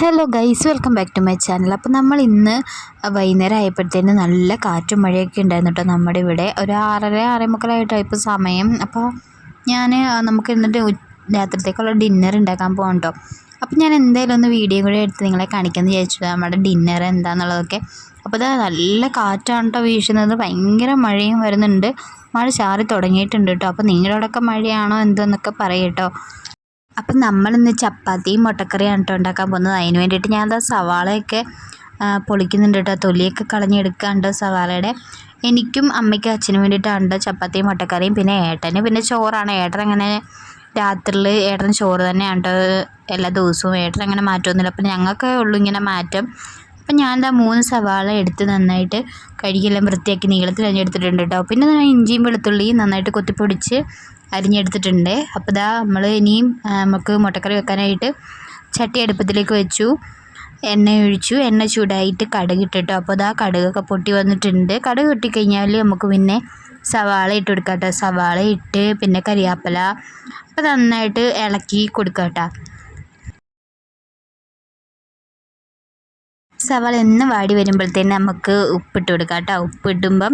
Hello guys welcome back to my channel. അപ്പോൾ നമ്മൾ ഇന്ന് വൈകുന്നേരം ആയപ്പോഴത്തേന് നല്ല കാറ്റും മഴയൊക്കെ ഉണ്ടായിരുന്നു കേട്ടോ നമ്മുടെ ഇവിടെ. ഒരു ആറര ആറേമുക്കാലായിട്ടോ ഇപ്പോൾ സമയം. അപ്പോൾ ഞാൻ നമുക്ക് എന്നിട്ട് രാത്രിത്തേക്കുള്ള ഡിന്നർ ഉണ്ടാക്കാൻ പോകാം കേട്ടോ. അപ്പോൾ ഞാൻ എന്തായാലും ഒന്ന് വീഡിയോ കൂടെ എടുത്ത് നിങ്ങളെ കാണിക്കാമെന്ന് വിചാരിച്ചു. നമ്മുടെ ഡിന്നർ എന്താണെന്നുള്ളതൊക്കെ അപ്പോൾ ഇതാ നല്ല കാറ്റാണ് കേട്ടോ വീശുന്നത്. ഭയങ്കര മഴയും വരുന്നുണ്ട്. മഴ ചാറി തുടങ്ങിയിട്ടുണ്ട് കേട്ടോ. അപ്പോൾ നിങ്ങളുടെ അവിടെയൊക്കെ മഴയാണോ എന്തോന്നൊക്കെ പറയട്ടോ അപ്പം നമ്മളിന്ന് ചപ്പാത്തിയും മുട്ടക്കറിയാണ് കേട്ടോ ഉണ്ടാക്കാൻ പോകുന്നത്. അതിന് വേണ്ടിയിട്ട് ഞാൻ എന്താ സവാളയൊക്കെ പൊളിക്കുന്നുണ്ട് കേട്ടോ. തൊലിയൊക്കെ കളഞ്ഞെടുക്കാണ്ട് സവാളയുടെ. എനിക്കും അമ്മയ്ക്കും അച്ഛനും വേണ്ടിയിട്ടാണ് ചപ്പാത്തിയും മുട്ടക്കറിയും. പിന്നെ ഏട്ടന് പിന്നെ ചോറാണ്. ഏട്ടൻ അങ്ങനെ രാത്രിയിൽ ഏട്ടൻ ചോറ് തന്നെയാണ് എല്ലാ ദിവസവും. ഏട്ടൻ അങ്ങനെ മാറ്റമൊന്നുമില്ല അപ്പം ഞങ്ങൾക്കേ ഉള്ളൂ ഇങ്ങനെ മാറ്റം. അപ്പം ഞാൻ എന്താ മൂന്ന് സവാള എടുത്ത് നന്നായിട്ട് കഴുകിയെല്ലാം വൃത്തിയാക്കി നീളത്തിൽ അരിഞ്ഞെടുത്തിട്ടുണ്ട് കേട്ടോ പിന്നെ ഞാൻ ഇഞ്ചിയും വെളുത്തുള്ളിയും നന്നായിട്ട് കൊത്തിപ്പൊടിച്ച് അരിഞ്ഞെടുത്തിട്ടുണ്ട്. അപ്പോൾ ഇതാ നമ്മൾ ഇനിയും നമുക്ക് മുട്ടക്കറി വെക്കാനായിട്ട് ചട്ടി അടുപ്പത്തിലേക്ക് വെച്ചു. എണ്ണ ഒഴിച്ചു. എണ്ണ ചൂടായിട്ട് കടുക് ഇട്ടിട്ടോ അപ്പോൾ ഇതാ കടുകൊക്കെ പൊട്ടി വന്നിട്ടുണ്ട്. കടുക് കിട്ടിക്കഴിഞ്ഞാൽ നമുക്ക് പിന്നെ സവാള ഇട്ട് കൊടുക്കാം കേട്ടോ സവാള ഇട്ട് പിന്നെ കരിയാപ്പല. അപ്പോൾ നന്നായിട്ട് ഇളക്കി കൊടുക്കാം കേട്ടോ സവാള എന്ന് വാടി വരുമ്പോഴത്തേന് നമുക്ക് ഉപ്പിട്ട് കൊടുക്കാം കേട്ടോ. ഉപ്പിടുമ്പം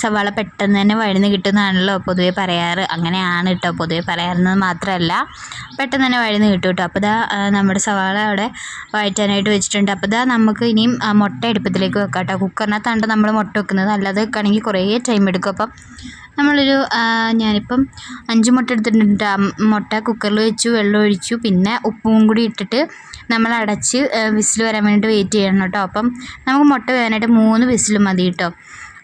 സവാള പെട്ടെന്ന് തന്നെ വഴന്ന് കിട്ടുന്നതാണല്ലോ പൊതുവേ പറയാറ്. അങ്ങനെയാണ് കേട്ടോ പൊതുവേ പറയാറുന്നത് മാത്രമല്ല പെട്ടെന്ന് തന്നെ വഴന്ന് കിട്ടും കേട്ടോ. അപ്പോൾ ഇതാ നമ്മുടെ സവാള അവിടെ വഴറ്റാനായിട്ട് വെച്ചിട്ടുണ്ട്. അപ്പോൾ ഇതാ നമുക്ക് ഇനിയും മുട്ട എടുപ്പത്തിലേക്ക് വെക്കാം കേട്ടോ. കുക്കറിനകത്താണ് നമ്മൾ മുട്ട വെക്കുന്നത്. അല്ലാതെ വെക്കുകയാണെങ്കിൽ കുറേ ടൈം എടുക്കും. അപ്പം നമ്മളൊരു ഞാനിപ്പം അഞ്ച് മുട്ട എടുത്തിട്ടുണ്ട്. മുട്ട കുക്കറിൽ വെച്ചു വെള്ളം ഒഴിച്ചു. പിന്നെ ഉപ്പും കൂടി ഇട്ടിട്ട് നമ്മൾ അടച്ച് വിസിൽ വരാൻ വേണ്ടിയിട്ട് വെയിറ്റ് ചെയ്യണം കേട്ടോ. അപ്പം നമുക്ക് മുട്ട വേകാനായിട്ട് മൂന്ന് വിസിൽ മതി കേട്ടോ.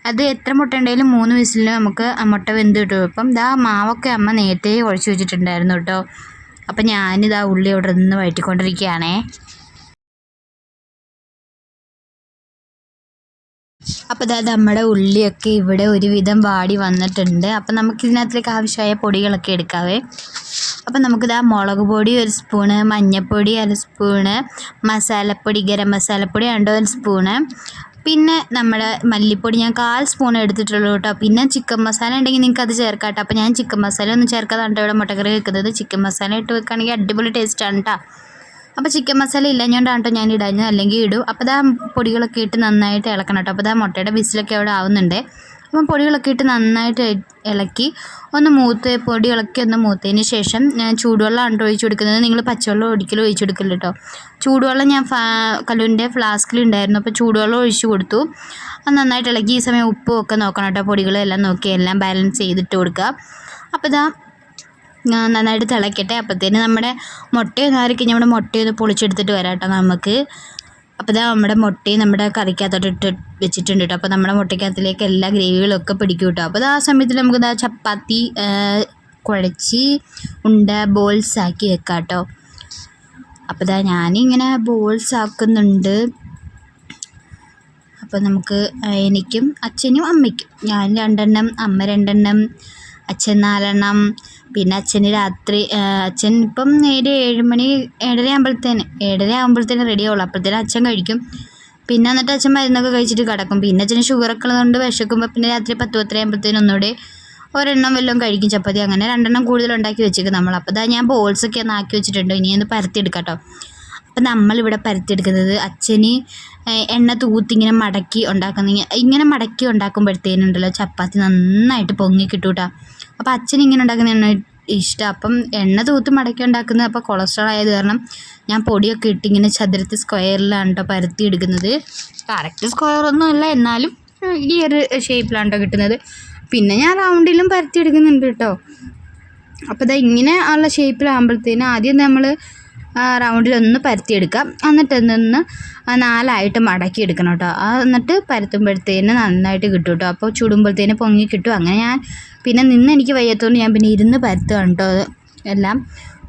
അത് എത്ര മുട്ട ഉണ്ടെങ്കിലും മൂന്ന് വിസിലിൽ നമുക്ക് മുട്ട വെന്ത് കിട്ടും. അപ്പം ഇതാ മാവൊക്കെ അമ്മ നേരത്തെ കുഴച്ച് വെച്ചിട്ടുണ്ടായിരുന്നു കേട്ടോ. അപ്പം ഞാനിതാ ഉള്ളി അവിടെ നിന്ന് വഴറ്റിക്കൊണ്ടിരിക്കുകയാണേ. അപ്പോൾ ഇതാ നമ്മുടെ ഉള്ളിയൊക്കെ ഇവിടെ ഒരുവിധം വാടി വന്നിട്ടുണ്ട്. അപ്പം നമുക്ക് ഇതിനകത്തേക്ക് ആവശ്യമായ പൊടികളൊക്കെ എടുക്കാവേ. അപ്പം നമുക്കിതാ മുളക് പൊടി ഒരു സ്പൂണ് മഞ്ഞൾപ്പൊടി അര സ്പൂണ് മസാലപ്പൊടി ഗരം മസാലപ്പൊടി രണ്ടോ ഒരു സ്പൂണ്. പിന്നെ നമ്മുടെ മല്ലിപ്പൊടി ഞാൻ കാൽ സ്പൂൺ എടുത്തിട്ടുള്ളൂ കേട്ടോ. പിന്നെ ചിക്കൻ മസാല ഉണ്ടെങ്കിൽ നിങ്ങൾക്ക് അത് ചേർക്കാം കേട്ടോ അപ്പോൾ ഞാൻ ചിക്കൻ മസാല ഒന്നും ചേർക്കാതാണ് ഇവിടെ മുട്ടക്കറി വെക്കുന്നത്? ചിക്കൻ മസാല ഇട്ട് വെക്കുകയാണെങ്കിൽ അടിപൊളി ടേസ്റ്റാണ് കേട്ടോ അപ്പോൾ ചിക്കൻ മസാല ഇല്ലഞ്ഞോണ്ടാണ് കേട്ടോ ഞാൻ ഇടാഞ്ഞത് അല്ലെങ്കിൽ ഇടും. അപ്പോൾ ഇതാ പൊടികളൊക്കെ ഇട്ട് നന്നായിട്ട് ഇളക്കണം കേട്ടോ അപ്പോൾ ഇതാ മുട്ടയുടെ വിസിലൊക്കെ അവിടെ ആവുന്നുണ്ട്. അപ്പം പൊടികളൊക്കെ ഇട്ട് നന്നായിട്ട് ഇളക്കി ഒന്ന് മൂത്ത് പൊടികളൊക്കെ ഒന്ന് മൂത്തതിന് ശേഷം ഞാൻ ചൂടുവെള്ളമാണ് ഒഴിച്ചു കൊടുക്കുന്നത്. നിങ്ങൾ പച്ചവെള്ളം ഒരിക്കലും ഒഴിച്ചു കൊടുക്കില്ല കേട്ടോ ചൂടുവെള്ളം ഞാൻ ഫാ ഫ്ലാസ്കിൽ ഉണ്ടായിരുന്നു. അപ്പോൾ ചൂടുവെള്ളം ഒഴിച്ചു കൊടുത്തു. അത് നന്നായിട്ട് ഇളക്കി ഈ സമയം ഉപ്പും ഒക്കെ നോക്കണം കേട്ടോ പൊടികളെല്ലാം നോക്കി എല്ലാം ബാലൻസ് ചെയ്തിട്ട് കൊടുക്കുക. അപ്പോൾ ഇതാ നന്നായിട്ട് തിളയ്ക്കട്ടെ അപ്പോഴത്തേന് നമ്മുടെ മുട്ടയൊന്ന് ആയിരിക്കും നമ്മുടെ മുട്ടയൊന്ന് പൊളിച്ചെടുത്തിട്ട് വരാം കേട്ടോ നമുക്ക്. അപ്പോൾ ഇതാ നമ്മുടെ മുട്ടയും നമ്മുടെ കറിക്കകത്തോട്ട് ഇട്ട് വെച്ചിട്ടുണ്ട് കേട്ടോ. അപ്പോൾ നമ്മുടെ മുട്ടയ്ക്കകത്തിലേക്ക് എല്ലാ ഗ്രേവികളൊക്കെ പിടിക്കും കേട്ടോ. അപ്പോൾ ആ സമയത്ത് നമുക്ക് ഇതാ ചപ്പാത്തി കുഴച്ച് ഉണ്ട ബോൾസ് ആക്കി വെക്കാം കേട്ടോ. അപ്പോൾ ഇതാ ഞാനിങ്ങനെ ബോൾസ് ആക്കുന്നുണ്ട് അപ്പോൾ നമുക്ക് എനിക്കും അച്ഛനും അമ്മയ്ക്കും ഞാൻ രണ്ടെണ്ണം അമ്മ രണ്ടെണ്ണം അച്ഛൻ നാലെണ്ണം പിന്നെ അച്ഛന് രാത്രി അച്ഛൻ ഇപ്പം നേരെ ഏഴ് മണി ഏഴര ആകുമ്പോഴത്തേന് ഏഴര ആകുമ്പോഴത്തേന് റെഡി ആവുള്ളൂ. അപ്പോഴത്തേനും അച്ഛൻ കഴിക്കും. പിന്നെ എന്നിട്ട് അച്ഛൻ മരുന്നൊക്കെ കഴിച്ചിട്ട് കിടക്കും. പിന്നെ അച്ഛന് ഷുഗറൊക്കെ ഉള്ളതുകൊണ്ട് വിശക്കുമ്പോൾ പിന്നെ രാത്രി പത്ത് പത്തര ആകുമ്പോഴത്തേനും ഒന്നുകൂടെ ഒരെണ്ണം വല്ലതും കഴിക്കും. ചപ്പാത്തി അങ്ങനെ രണ്ടെണ്ണം കൂടുതൽ ഉണ്ടാക്കി വെച്ചേക്കും നമ്മൾ. അപ്പോൾ ഇതാ ഞാൻ ബോൾസൊക്കെ ഒന്ന് ആക്കി വെച്ചിട്ടുണ്ട്. ഇനി ഒന്ന് പരത്തിയെടുക്കാം കേട്ടോ അപ്പം നമ്മളിവിടെ പരത്തിയെടുക്കുന്നത് അച്ഛന് എണ്ണ തൂത്തിങ്ങനെ മടക്കി ഉണ്ടാക്കുന്ന ഇങ്ങനെ മടക്കി ഉണ്ടാക്കുമ്പോഴത്തേനുണ്ടല്ലോ ചപ്പാത്തി നന്നായിട്ട് പൊങ്ങി കിട്ടും കേട്ടോ അപ്പോൾ അച്ഛൻ ഇങ്ങനെ ഉണ്ടാക്കുന്ന എണ്ണ ഇഷ്ടം. അപ്പം എണ്ണ തൂത്ത് മടക്കി ഉണ്ടാക്കുന്നത് അപ്പോൾ കൊളസ്ട്രോൾ ആയത് കാരണം ഞാൻ പൊടിയൊക്കെ ഇട്ട് ഇങ്ങനെ ചതുരത്തിൽ സ്ക്വയറിലാണ് കേട്ടോ പരത്തി എടുക്കുന്നത്. കറക്റ്റ് സ്ക്വയർ ഒന്നും അല്ല എന്നാലും ഈ ഒരു ഷേപ്പിലാണ് കേട്ടോ കിട്ടുന്നത്. പിന്നെ ഞാൻ റൗണ്ടിലും പരത്തി എടുക്കുന്നുണ്ട് കേട്ടോ അപ്പോൾ ഇതാ ഇങ്ങനെ ഉള്ള ഷേപ്പിലാകുമ്പോഴത്തേന് ആദ്യം നമ്മൾ റൗണ്ടിലൊന്ന് പരത്തിയെടുക്കാം എന്നിട്ട് നിന്ന് നാലായിട്ട് മടക്കി എടുക്കണം കേട്ടോ എന്നിട്ട് പരത്തുമ്പോഴത്തേന് നന്നായിട്ട് കിട്ടും കേട്ടോ. അപ്പോൾ ചുടുമ്പോഴത്തേന് പൊങ്ങി കിട്ടും. അങ്ങനെ ഞാൻ പിന്നെ നിന്ന് എനിക്ക് വയ്യാത്തതുകൊണ്ട് ഞാൻ പിന്നെ ഇരുന്ന് പരത്തുകയാണ് കേട്ടോ എല്ലാം.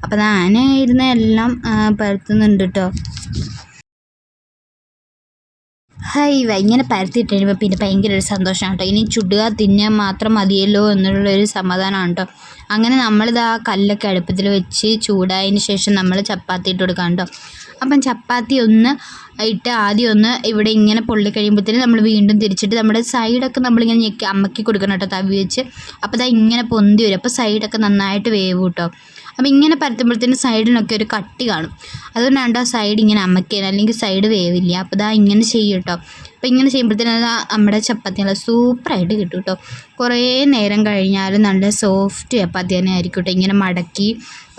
അപ്പോൾ ഞാൻ ഇരുന്ന് എല്ലാം പരത്തുന്നുണ്ട് കേട്ടോ. വ ഇങ്ങനെ പരത്തിയിട്ട് കഴിയുമ്പോൾ പിന്നെ ഭയങ്കര ഒരു സന്തോഷമാണ് കേട്ടോ ഇനി ചുടുക തിന്നാൻ മാത്രം മതിയല്ലോ എന്നുള്ളൊരു സമാധാനമാണ് കേട്ടോ അങ്ങനെ നമ്മളിത് ആ കല്ലൊക്കെ അടുപ്പത്തിൽ വെച്ച് ചൂടായതിന് ശേഷം നമ്മൾ ചപ്പാത്തി ഇട്ട് കൊടുക്കാം കേട്ടോ അപ്പം ചപ്പാത്തി ഒന്ന് ഇട്ട് ആദ്യം ഒന്ന് ഇവിടെ ഇങ്ങനെ പൊള്ളി കഴിയുമ്പോഴത്തേന് നമ്മൾ വീണ്ടും തിരിച്ചിട്ട് നമ്മുടെ സൈഡൊക്കെ നമ്മളിങ്ങനെ ഞെക്കി അമ്മക്കി കൊടുക്കണം കേട്ടോ തവി വെച്ച്. അപ്പോൾ ഇതാ ഇങ്ങനെ പൊന്തി വരും. അപ്പോൾ സൈഡൊക്കെ നന്നായിട്ട് വേവ് കേട്ടോ. അപ്പോൾ ഇങ്ങനെ പരത്തുമ്പോഴത്തേന് സൈഡിനൊക്കെ ഒരു കട്ടി കാണും. അതുകൊണ്ടാണ് ആ സൈഡ് ഇങ്ങനെ അമക്കിയത് അല്ലെങ്കിൽ സൈഡ് വേവില്ല. അപ്പോൾ ഇതാ ഇങ്ങനെ ചെയ്യും കേട്ടോ. അപ്പോൾ ഇങ്ങനെ ചെയ്യുമ്പോഴത്തേനും നമ്മുടെ ചപ്പാത്തി നല്ല സൂപ്പറായിട്ട് കിട്ടും കേട്ടോ. കുറേ നേരം കഴിഞ്ഞാലും നല്ല സോഫ്റ്റ് ചപ്പാത്തി തന്നെ ആയിരിക്കും കേട്ടോ. ഇങ്ങനെ മടക്കി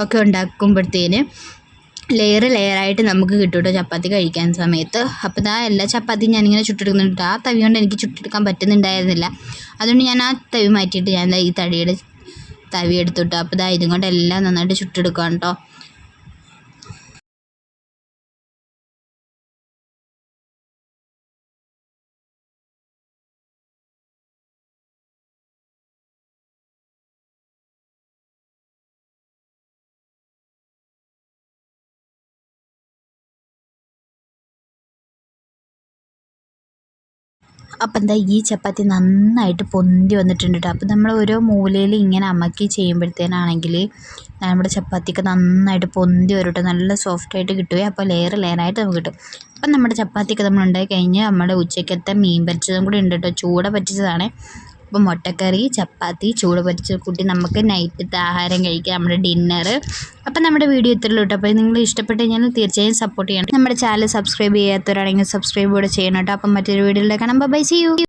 ഒക്കെ ഉണ്ടാക്കുമ്പോഴത്തേന്. ലെയർ ലെയറായിട്ട് നമുക്ക് കിട്ടും കേട്ടോ ചപ്പാത്തി കഴിക്കാൻ സമയത്ത്. അപ്പോൾ ഇതാ എല്ലാ ചപ്പാത്തിയും ഞാനിങ്ങനെ ചുട്ടെടുക്കുന്നുണ്ട്. ആ തവി കൊണ്ട് എനിക്ക് ചുട്ടെടുക്കാൻ പറ്റുന്നുണ്ടായിരുന്നില്ല. അതുകൊണ്ട് ഞാൻ ആ തവി മാറ്റിയിട്ട് ഞാൻ ഈ തടിയുടെ തവി എടുത്തിട്ടു അപ്പോൾ ഇതാ ഇതും കൊണ്ട് എല്ലാം നന്നായിട്ട് ചുട്ടെടുക്കാം കേട്ടോ അപ്പം എന്താ ഈ ചപ്പാത്തി നന്നായിട്ട് പൊന്തി വന്നിട്ടുണ്ട് കേട്ടോ അപ്പം നമ്മൾ ഓരോ മൂലയിൽ ഇങ്ങനെ അമക്കി ചെയ്യുമ്പോഴത്തേനാണെങ്കിൽ നമ്മുടെ ചപ്പാത്തിക്ക് നന്നായിട്ട് പൊന്തി വരും കേട്ടോ നല്ല സോഫ്റ്റായിട്ട് കിട്ടുകയും അപ്പോൾ ലെയർ ലെയറായിട്ട് നമുക്ക് കിട്ടും. അപ്പം നമ്മുടെ ചപ്പാത്തിക്ക് നമ്മൾ ഉണ്ടാക്കി കഴിഞ്ഞ് നമ്മുടെ ഉച്ചയ്ക്കത്തെ മീൻ പൊരിച്ചതും കൂടി ഉണ്ട് കേട്ടോ ചൂട പറ്റിച്ചതാണ് അപ്പം മുട്ടക്കറി ചപ്പാത്തി ചൂട് പൊരിച്ച് കൂട്ടി നമുക്ക് നൈറ്റത്തെ ആഹാരം കഴിക്കാം നമ്മുടെ ഡിന്നർ അപ്പം നമ്മുടെ വീഡിയോ ഇത്രയുള്ളൂ കേട്ടോ. അപ്പോൾ നിങ്ങൾ ഇഷ്ടപ്പെട്ട് ഞാൻ തീർച്ചയായും സപ്പോർട്ട് ചെയ്യണം. നമ്മുടെ ചാനൽ സബ്സ്ക്രൈബ് ചെയ്യാത്തവരാണെങ്കിൽ സബ്സ്ക്രൈബ് കൂടെ ചെയ്യണം കേട്ടോ. അപ്പം മറ്റൊരു വീഡിയോയിലെ കാണാം. By C U